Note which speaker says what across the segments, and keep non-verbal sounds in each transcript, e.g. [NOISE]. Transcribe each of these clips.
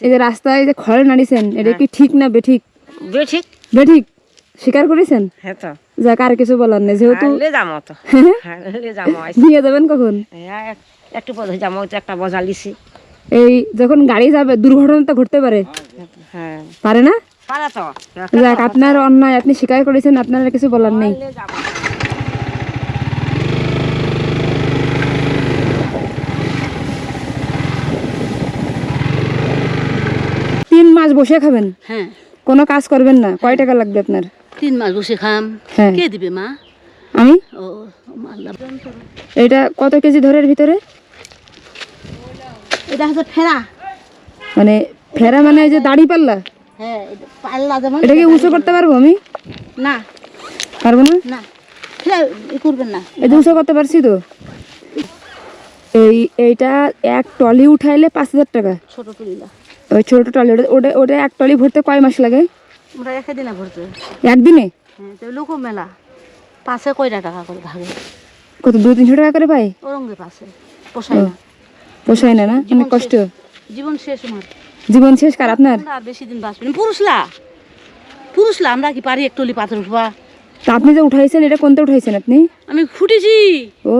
Speaker 1: এই যে রাস্তায় যে খড়ে নাড়িছেন এটা কি ঠিক না বেঠিক?
Speaker 2: বেঠিক।
Speaker 1: বেঠিক? স্বীকার করেছেন?
Speaker 2: হ্যাঁ তো।
Speaker 1: যাক আর কিছু বলার নেই যেহেতু
Speaker 2: যাব
Speaker 1: নিয়ে যাবেন কখন?
Speaker 2: হ্যাঁ একটু পথে যাব একটা বজা লিছি।
Speaker 1: এই যখন গাড়ি যাবে দুর্ঘটনা তো ঘটতে পারে।
Speaker 2: হ্যাঁ।
Speaker 1: পারে না? যাক আপনার অন্যায় আপনি স্বীকার করেছেন আপনার কিছু বলার নেই
Speaker 2: হারলে যাব
Speaker 1: তিন মাস বসে খাবেন?
Speaker 3: হ্যাঁ।
Speaker 1: কোনো কাজ করবেন না। কয় টাকা লাগবে আপনার?
Speaker 3: তিন মাস বসে খাম।
Speaker 1: হ্যাঁ।
Speaker 3: কে দিবে মা?
Speaker 1: আমি?
Speaker 3: ও
Speaker 1: এটা কত কেজি ধরের ভিতরে?
Speaker 3: এটা হচ্ছে ফেরা।
Speaker 1: মানে ফেরা মানে এই যে দাড়ি পাল্লা?
Speaker 3: হ্যাঁ এটা পাল্লা যেমন
Speaker 1: উঁচু করতে পারব আমি?
Speaker 3: না।
Speaker 1: পারব না?
Speaker 3: না। করবেন না।
Speaker 1: এটা উঁচু করতে পারছি তো। এই এইটা এক টলি উঠাইলে পাঁচ হাজার টাকা।
Speaker 3: ছোট
Speaker 1: ওই ছোট টলি ওটা- ওটা এক টলি ভরতে কয় মাস লাগে?
Speaker 3: আমরা একে দিনে ভরতে।
Speaker 1: একদিনে?
Speaker 3: হ্যাঁ লোক মেলা। পাশে কয়টা টাকা করে ভাগে?
Speaker 1: কত দুই তিনশো টাকা করে পাই
Speaker 3: ওরঙ্গে পাশে পোষায় না।
Speaker 1: পোষায় না না? অনেক কষ্ট।
Speaker 3: জীবন শেষ আমার
Speaker 1: জীবন শেষ কার আপনার?
Speaker 3: আর বেশি দিন বাঁচবেন পুরুষলা? পুরুষলা আমরা কি পারি এক টলি পাথর উঠবা?
Speaker 1: তা আপনি যে উঠাইছেন এটা কোনটা উঠাইছেন আপনি?
Speaker 3: আমি খুঁটিছি।
Speaker 1: ও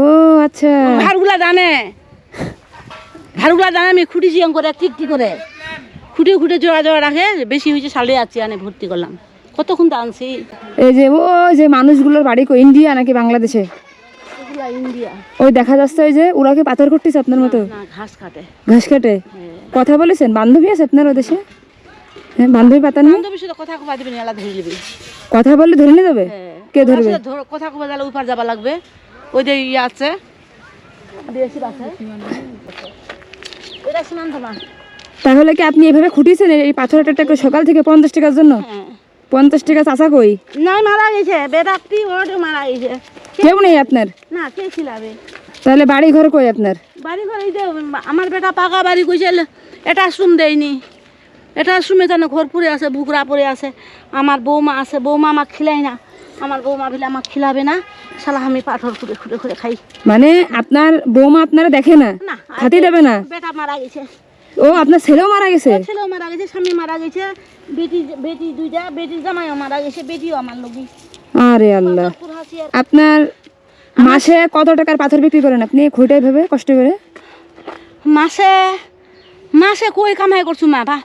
Speaker 1: আচ্ছা।
Speaker 3: ভাড়গুলা জানে। ভাড়গুলা জানে আমি খুঁটিছি করে ঠিক ঠিক করে। খুঁটে খুঁটে জোড়া জোড়া রাখে বেশি হয়েছে সালে আছি আনে ভর্তি করলাম। কতক্ষণ তো আনছি?
Speaker 1: এই যে ও যে মানুষগুলোর বাড়ি কো ইন্ডিয়া নাকি বাংলাদেশে?
Speaker 3: ইন্ডিয়া।
Speaker 1: ওই দেখা যাচ্ছে ওই যে ওরা কি পাথর করতেছে আপনার মতো?
Speaker 3: না ঘাস কাটে।
Speaker 1: ঘাস কাটে? কথা বলেছেন? বান্ধবী আছে আপনার ওদেশে হ্যাঁ বান্ধবী পাতাননি
Speaker 3: বান্ধবীর সাথে কথা কবা দিবি এলা ধরে নিবি।
Speaker 1: কে ধরবে?
Speaker 3: ধর- কথা কবা যালে উপার যাবা লাগবে? ওই যে ইয়ে আছে। দেশি আছে এটা সীমান্ত না
Speaker 1: তাহলে কি আপনি এভাবে খুঁটিয়েছেন এই পাথর একটা সকাল থেকে পঞ্চাশ টাকার জন্য?
Speaker 3: হ্যাঁ।
Speaker 1: পঞ্চাশ টাকা চাচা কই?
Speaker 3: নাই মারা গেছে। বেটাকটি ওর মারা গেছে।
Speaker 1: কেউ নেই আপনার?
Speaker 3: না কে ছিলাবে
Speaker 1: তাহলে বাড়ি ঘর কই আপনার?
Speaker 3: বাড়ি ঘর এই যে আমার বেটা পাকা বাড়ি কইছিল এটা শ্রুম দেয়নি। এটা শ্রুমে জানো ঘর পড়ে আছে বুকরা পড়ে আছে। আমার বৌমা আছে বৌমা আমাকে খিলাই না। আমার বৌমা বলে আমাকে খিলাবে না শালা আমি পাথর খুঁড়ে খুঁড়ে খুঁড়ে খাই।
Speaker 1: মানে আপনার বৌমা আপনারা দেখে না? খাতি দেবে না?
Speaker 3: বেটা মারা গেছে।
Speaker 1: ও আপনার ছেলেও মারা গেছে?
Speaker 3: ছেলেও মারা গেছে স্বামী মারা গেছে বেটি বেটি দুইটা বেটির জামাইও মারা গেছে বেটিও আমার লগি।
Speaker 1: আরে আল্লাহ। আপনার মাসে কত টাকার পাথর বিক্রি করেন আপনি? খুঁটে ভেবে কষ্ট করে
Speaker 3: মাসে মাসে কই কামাই করছু মা? বা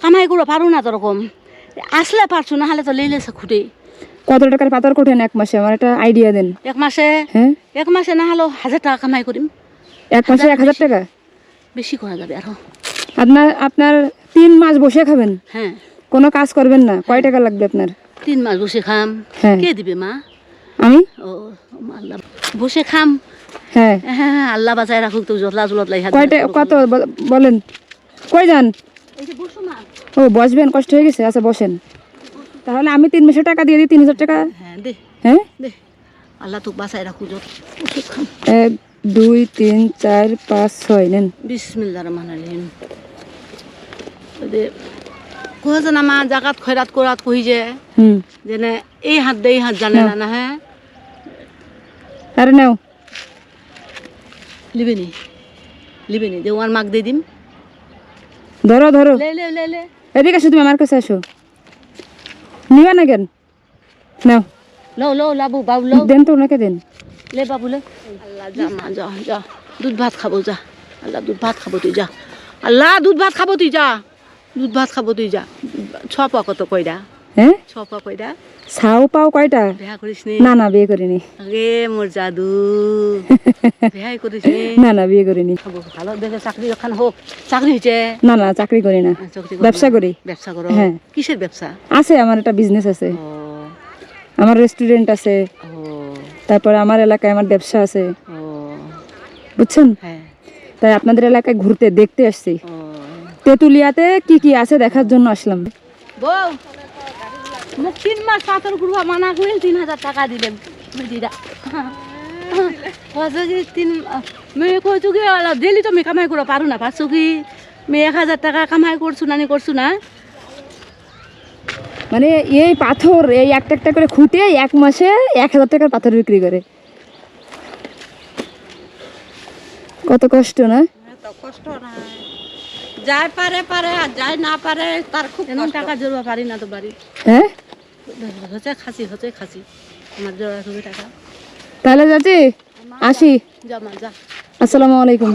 Speaker 3: কামাই করে পারো না তোরকম আসলে পারছু না হলে তো লেলেছে খুঁটে
Speaker 1: কত টাকার পাথর কোঠেন এক মাসে? আমার একটা আইডিয়া দেন।
Speaker 3: এক মাসে?
Speaker 1: হ্যাঁ?
Speaker 3: এক মাসে না হলেও হাজার টাকা কামাই করিম।
Speaker 1: এক মাসে এক হাজার টাকা?
Speaker 3: বেশি করা যাবে আরও।
Speaker 1: আপনার আপনার তিন মাস বসে খাবেন?
Speaker 3: হ্যাঁ।
Speaker 1: কোনো কাজ করবেন না? কয় টাকা লাগবে আপনার?
Speaker 3: তিন মাস বসে খাম।
Speaker 1: হ্যাঁ।
Speaker 3: কে দিবে মা?
Speaker 1: আমি?
Speaker 3: ও আল্লাহ। বসে খাম।
Speaker 1: হ্যাঁ।
Speaker 3: হ্যাঁ হ্যাঁ, আল্লাহ বাঁচায় রাখুক তো জতলা জলত লাই
Speaker 1: কয়টা কত বলেন। কই যান? ও বসবেন কষ্ট হয়ে গেছে। আচ্ছা বসেন। তাহলে আমি তিন মাসের টাকা দিয়ে দিই তিন হাজার টাকা?
Speaker 3: হ্যাঁ দে।
Speaker 1: হ্যাঁ?
Speaker 3: দে। আল্লাহ তোকে বাঁচায় রাখুক যত
Speaker 1: এক দুই তিন চার পাঁচ ছয় নেন।
Speaker 3: বিসমিল্লা রহমান রহিম কহে না মা জাগাত খয়রাত করাত কহি যে? যেনে এই হাত দে এই হাত জানে না না হ্যাঁ?
Speaker 1: আরে নাও।
Speaker 3: লিবেনি লিবেনি দেওয়ার মাক দিয়ে দিম।
Speaker 1: ধরো ধরো।
Speaker 3: লে লে লে লে।
Speaker 1: এদিকে আসো তুমি আমার কাছে আসো নিবা না কেন? নাও।
Speaker 3: লো লো লাবু বাবু লো
Speaker 1: দেন তো ওনাকে দেন।
Speaker 3: লে বাবু লে। আল্লাহ যা মা যা যা। দুধ ভাত খাব যা। আল্লাহ দুধ ভাত খাব তুই যা। আল্লাহ দুধ ভাত খাব তুই যা। দুধ ভাত খাব তুই যা। ছ পা কত কইরা।
Speaker 1: হ্যাঁ
Speaker 3: ছ পা কইরা
Speaker 1: পাও কয়টা?
Speaker 3: বিয়া করিস না।
Speaker 1: না বিয়ে করিনি।
Speaker 3: মোর জাদু। [LAUGHS] বিয়াই করিস না।
Speaker 1: না বিয়ে করিনি।
Speaker 3: ভালো দেখে চাকরি হোক চাকরি হয়েছে
Speaker 1: না না চাকরি করি না। ব্যবসা করি।
Speaker 3: ব্যবসা করো।
Speaker 1: হ্যাঁ।
Speaker 3: কিসের ব্যবসা?
Speaker 1: আছে আমার একটা বিজনেস আছে। আমার রেস্টুরেন্ট আছে। তারপরে আমার এলাকায় আমার ব্যবসা আছে। বুঝছেন?
Speaker 3: হ্যাঁ।
Speaker 1: তাই আপনাদের এলাকায় ঘুরতে দেখতে আসছি। তেঁতুলিয়াতে কি কি আছে দেখার জন্য আসলাম।
Speaker 3: বউ মোক তিন মাস পাথর ঘুরবা মানা করে তিন হাজার টাকা দিলে দিদা কত কি তিন মেয়ে কইছো কি ডেলি তো মেয়ে কামাই করো পারো না পারছ কি? মেয়ে এক হাজার টাকা কামাই করছ না নি করছ না?
Speaker 1: মানে এই পাথর এই একটা একটা করে খুঁটে এক মাসে এক হাজার টাকার পাথর বিক্রি করে। কত কষ্ট না?
Speaker 3: কষ্ট না যাই পারে পারে আর যাই না পারে তার খুব টাকা জোরবা পারি না তো বাড়ি।
Speaker 1: হ্যাঁ
Speaker 3: হচ্ছে খাসি হচ্ছে খাসি। আমার জোড়া খুবই টাকা।
Speaker 1: তাহলে যাচ্ছি? আসি।
Speaker 3: জমা যা।
Speaker 1: আসসালামু আলাইকুম।